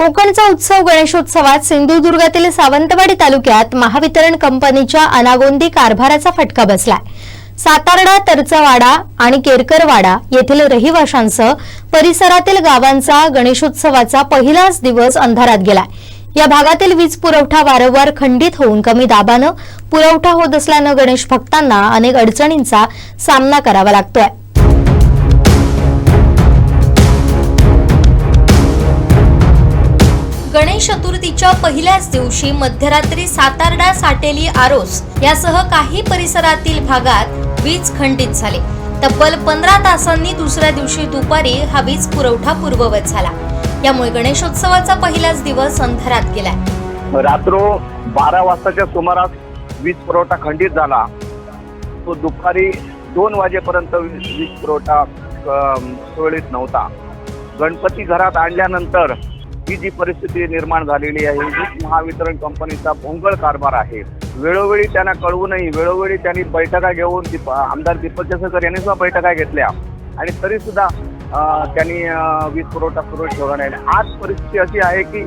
कोकणचा उत्सव गणेशोत्सवात सिंधुदुर्गातील सावंतवाडी तालुक्यात महावितरण कंपनीच्या अनागोंदी कारभाराचा फटका बसलाय. सातारडा तरचावाडा आणि केरकरवाडा येथील रहिवाशांसह परिसरातील गावांचा गणेशोत्सवाचा पहिलाच दिवस अंधारात गेलाय. या भागातील वीज पुरवठा वारंवार खंडित होऊन कमी दाबानं पुरवठा होत असल्यानं गणेश भक्तांना अनेक अडचणींचा सामना करावा लागतोय. गणेश चतुर्थीच्या पहिल्याच दिवशी मध्यरात्री सातारडा साटेली आरोस यासह काही परिसरातील भागात वीज खंडित झाली. तब्बल पंधरा तासांनी दुसऱ्या दिवशी दुपारी हा वीज पुरवठा पूर्ववत झाला. यामुळे गणेशोत्सवाचा पहिलाच दिवस अंधारात गेलाय. रात्र बारा वाजताच्या सुमारास वीज पुरवठा खंडित झाला. तो दुपारी दोन वाजेपर्यंत वीज वीज पुरवठा सुरळीत नव्हता. गणपती घरात आणल्यानंतर ही जी परिस्थिती निर्माण झालेली आहे ही महावितरण कंपनीचा भोंगळ कारभार आहे. वेळोवेळी त्यांना कळवूनही वेळोवेळी त्यांनी बैठका घेऊन दीप आमदार दीपक केसरकर यांनी सुद्धा बैठका घेतल्या. आणि तरी सुद्धा त्यांनी वीज पुरवठा सुरळीत ठेवला नाही. आज परिस्थिती अशी आहे की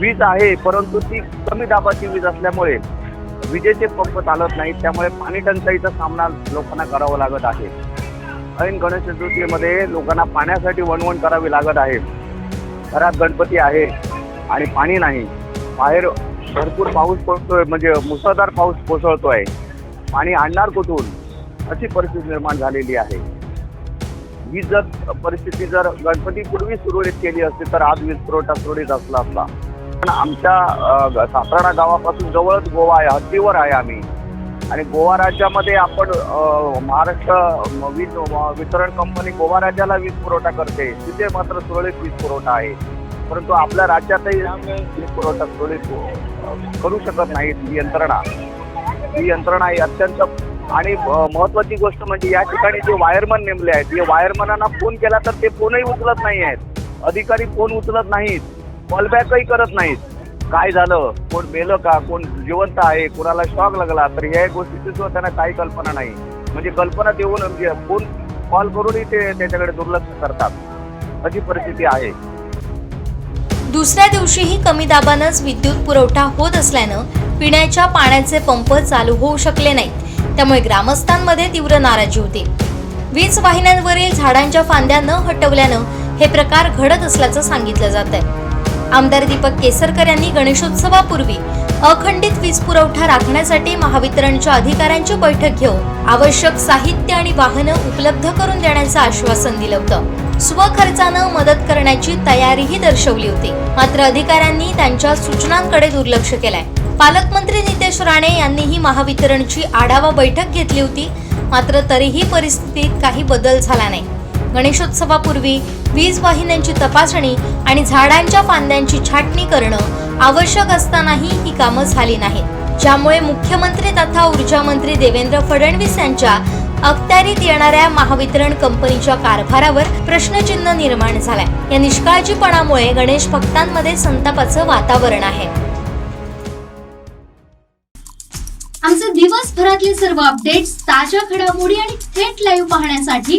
वीज आहे परंतु ती कमी दाबाची वीज असल्यामुळे विजेचे पंप चालत नाहीत त्यामुळे पाणी टंचाईचा सामना लोकांना करावा लागत आहे. ऐन गणेश चतुर्थीमध्ये लोकांना पाण्यासाठी वणवण करावी लागत आहे. घरात गणपती आहे आणि पाणी नाही. बाहेर भरपूर पाऊस पडतोय म्हणजे मुसळधार पाऊस कोसळतोय. पाणी आणणार कुठून? अशी परिस्थिती निर्माण झालेली आहे. ही जर परिस्थिती जर गणपतीपूर्वी सुरळीत केली असती तर आज वीज पुरवठा सुरळीत असला असता. पण आमच्या ग- सातारा गावापासून जवळच गोवा आहे हद्दीवर आहे आम्ही. आणि गोवा राज्यामध्ये आपण महाराष्ट्र वीज वितरण कंपनी गोवा राज्याला वीज पुरवठा करते. तिथे मात्र सुरळीत वीज पुरवठा आहे. परंतु आपल्या राज्यातही वीज पुरवठा सुरळीत करू शकत नाहीत ही यंत्रणा. ही यंत्रणा ही अत्यंत आणि महत्वाची गोष्ट म्हणजे या ठिकाणी जे वायरमन नेमले आहेत ते वायरमनांना फोन केला तर ते फोनही उचलत नाही आहेत. अधिकारी फोन उचलत नाहीत. कॉलबॅकही करत नाहीत. काय झालं? कोण मेलं का? कोण जिवंत आहे? कोणाला शॉक लागला? तर या गोष्टीची सुद्धा त्यांना काही कल्पना नाही. म्हणजे कल्पना देऊन म्हणजे फोन कॉल करूनही ते त्याच्याकडे दुर्लक्ष करतात. अशी परिस्थिती आहे. दुसऱ्या दिवशीही कमी दाबानंच विद्युत पुरवठा होत असल्यानं पिण्याच्या पाण्याचे पंप चालू होऊ शकले नाहीत. त्यामुळे ग्रामस्थांमध्ये तीव्र नाराजी होती. वीज वाहिन्यांवरील झाडांच्या फांद्या न हटवल्यानं हे प्रकार घडत असल्याचं सांगितलं जात आहे आमदार दीपक केसरकर यांनी गणेशोत्सवापूर्वी अखंडित वीज पुरवठा राखण्यासाठी महावितरणच्या अधिकाऱ्यांची बैठक घेऊन आवश्यक साहित्य आणि वाहनं उपलब्ध करून देण्याचं आश्वासन दिलं होतं. स्वखर्चानं मदत करण्याची तयारीही दर्शवली होती. मात्र अधिकाऱ्यांनी त्यांच्या सूचनांकडे दुर्लक्ष केलंय. पालकमंत्री नितेश राणे यांनीही महावितरणची आढावा बैठक घेतली होती. मात्र तरीही परिस्थितीत काही बदल झाला नाही. गणेशोत्सवापूर्वी वीज वाहिन्यांची तपासणी आणि झाडांच्या फांद्यांची छाटणी करणं आवश्यक असतानाही ही कामं झाली नाहीत. ज्यामुळे मुख्यमंत्री तथा ऊर्जा मंत्री देवेंद्र फडणवीस यांच्या अखत्यारीत येणाऱ्या महावितरण कंपनीच्या कारभारावर प्रश्नचिन्ह निर्माण झालाय. या निष्काळजीपणामुळे गणेश भक्तांमध्ये संतापाचं वातावरण आहे. आमचे दिवसभरातले सर्व अपडेट्स ताज्या घडामोडी आणि थेट लाईव्ह पाहण्यासाठी